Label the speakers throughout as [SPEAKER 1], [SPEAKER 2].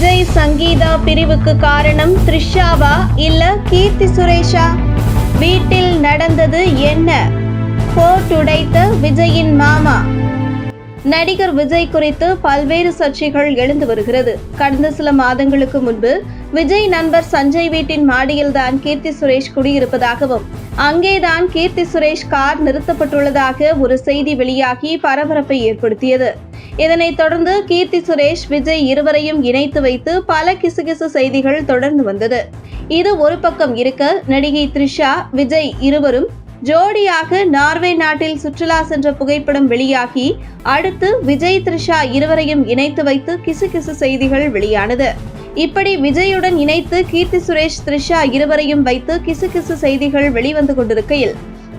[SPEAKER 1] விஜய் சங்கீதா பிரிவுக்கு காரணம் த்ரிஷாவா இல்ல கீர்த்தி சுரேஷா? வீட்டில் நடந்தது என்ன? போட் உடைத்த விஜயின் மாமா. நடிகர் விஜய் குறித்து பல்வேறு சர்ச்சைகள் எழுந்து வருகிறது. கடந்த சில மாதங்களுக்கு முன்பு விஜய் நண்பர் சஞ்சய் வீட்டின் மாடியில்தான் கீர்த்தி சுரேஷ் குடியிருப்பதாகவும் அங்கேதான் கீர்த்தி சுரேஷ் கார் நிறுத்தப்பட்டுள்ளதாக ஒரு செய்தி வெளியாகி பரபரப்பை ஏற்படுத்தியது. இதனைத் தொடர்ந்து கீர்த்தி சுரேஷ் விஜய் இருவரையும் இணைத்து வைத்து பல கிசுகிசு செய்திகள் தொடர்ந்து வந்தது. இது ஒரு பக்கம் இருக்க நடிகை த்ரிஷா விஜய் இருவரும் ஜோடியாக நார்வே நாட்டில் சுற்றுலா சென்ற புகைப்படம் வெளியாகி அடுத்து விஜய் த்ரிஷா இருவரையும் இணைத்து வைத்து கிசுகிசு செய்திகள் வெளியானது. இப்படி விஜயுடன் இணைத்து கீர்த்தி சுரேஷ் த்ரிஷா இருவரையும் வைத்து கிசுகிசு செய்திகள் வெளிவந்து கொண்டிருக்கையில்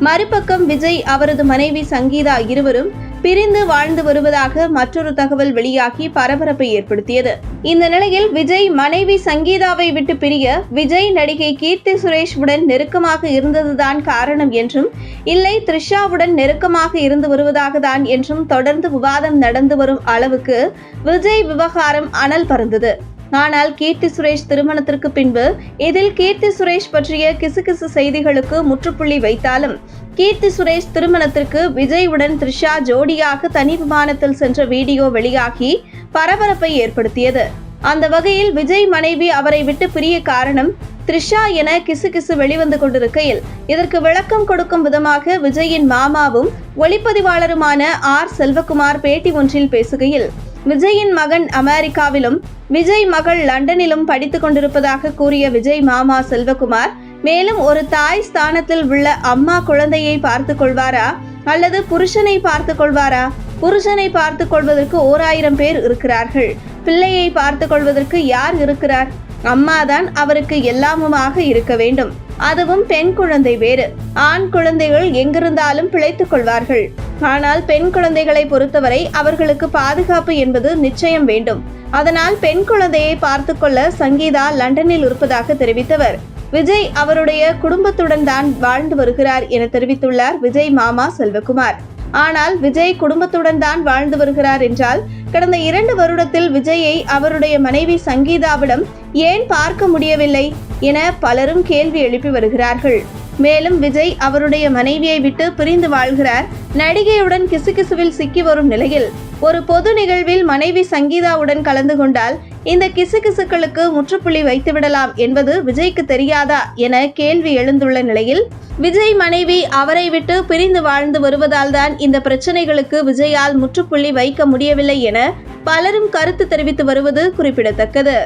[SPEAKER 1] மறுபக்கம் விஜய் அவரது மனைவி சங்கீதா இருவரும் பிரிந்து வாழ்ந்து வருவதாக மற்றொரு தகவல் வெளியாகி பரபரப்பை ஏற்படுத்தியது. இந்த நிலையில் விஜய் மனைவி சங்கீதாவை விட்டு பிரிய விஜய் நடிகை கீர்த்தி சுரேஷுடன் நெருக்கமாக இருந்ததுதான் காரணம் என்றும் இல்லை த்ரிஷாவுடன் நெருக்கமாக இருந்து வருவதாக தான் என்றும் தொடர்ந்து விவாதம் நடந்து வரும் அளவுக்கு விஜய் விவகாரம் அனல் பறந்தது. ஆனால் கீர்த்தி சுரேஷ் திருமணத்திற்கு பின்பு இதில் கீர்த்தி சுரேஷ் பற்றிய கிசுகிசு செய்திகளுக்கு முற்றுப்புள்ளி வைத்தாலும் கீர்த்தி சுரேஷ் திருமணத்திற்கு விஜயுடன் த்ரிஷா ஜோடியாக தனி விமானத்தில் சென்ற வீடியோ வெளியாகி பரபரப்பை ஏற்படுத்தியது. அந்த வகையில் விஜய் மனைவி அவரை விட்டு பிரிய காரணம் த்ரிஷா என கிசுகிசு வெளிவந்து கொண்டிருக்கையில் இதற்கு விளக்கம் கொடுக்கும் விதமாக விஜயின் மாமாவும் ஒளிப்பதிவாளருமான ஆர் செல்வகுமார் பேட்டி ஒன்றில் பேசுகையில் விஜயின் மகன் அமெரிக்காவிலும் விஜய் மகள் லண்டனிலும் படித்துக் கொண்டிருப்பதாக கூறிய விஜய் மாமா செல்வகுமார் மேலும் ஒரு தாய் ஸ்தானத்தில் உள்ள அம்மா குழந்தையை பார்த்து கொள்வாரா? அல்லது புருஷனை பார்த்து கொள்வாரா? புருஷனை பார்த்து கொள்வதற்கு ஓர் ஆயிரம் பேர் இருக்கிறார்கள். பிள்ளையை பார்த்து கொள்வதற்கு யார் இருக்கிறார்? அம்மாதான் அவருக்கு எல்லாமுமாக இருக்க வேண்டும். அதுவும் பெண் குழந்தை வேறு. ஆண் குழந்தைகள் எங்கிருந்தாலும் பிழைத்துக் கொள்வார்கள். ஆனால் பெண் குழந்தைகளை பொறுத்தவரை அவர்களுக்கு பாதுகாப்பு என்பது நிச்சயம் வேண்டும். அதனால் பெண் குழந்தையை பார்த்து கொள்ள சங்கீதா லண்டனில் இருப்பதாக தெரிவித்தவர். விஜய் அவருடைய குடும்பத்துடன் தான் வாழ்ந்து வருகிறார் என தெரிவித்துள்ளார் விஜய் மாமா செல்வகுமார். ஆனால் விஜய் குடும்பத்துடன் தான் வாழ்ந்து வருகிறார் என்றால் கடந்த இரண்டு வருடத்தில் விஜயை அவருடைய மனைவி சங்கீதாவிடம் ஏன் பார்க்க முடியவில்லை என பலரும் கேள்வி எழுப்பி வருகிறார்கள். மேலும் விஜய் அவருடைய மனைவியை விட்டு பிரிந்து வாழ்கிறார். நடிகையுடன் கிசுகிசுவில் சிக்கி வரும் நிலையில் ஒரு பொது நிகழ்வில் மனைவி சங்கீதாவுடன் கலந்து கொண்டால் இந்த கிசுகிசுக்களுக்கு முற்றுப்புள்ளி வைத்துவிடலாம் என்பது விஜய்க்கு தெரியாதா என கேள்வி எழுந்துள்ள நிலையில் விஜய் மனைவி அவரை விட்டு பிரிந்து வாழ்ந்து வருவதால் தான் இந்த பிரச்சனைகளுக்கு விஜயால் முற்றுப்புள்ளி வைக்க முடியவில்லை என பலரும் கருத்து தெரிவித்து வருவது குறிப்பிடத்தக்கது.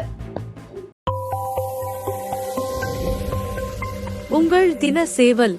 [SPEAKER 2] உங்கள் தின சேவல்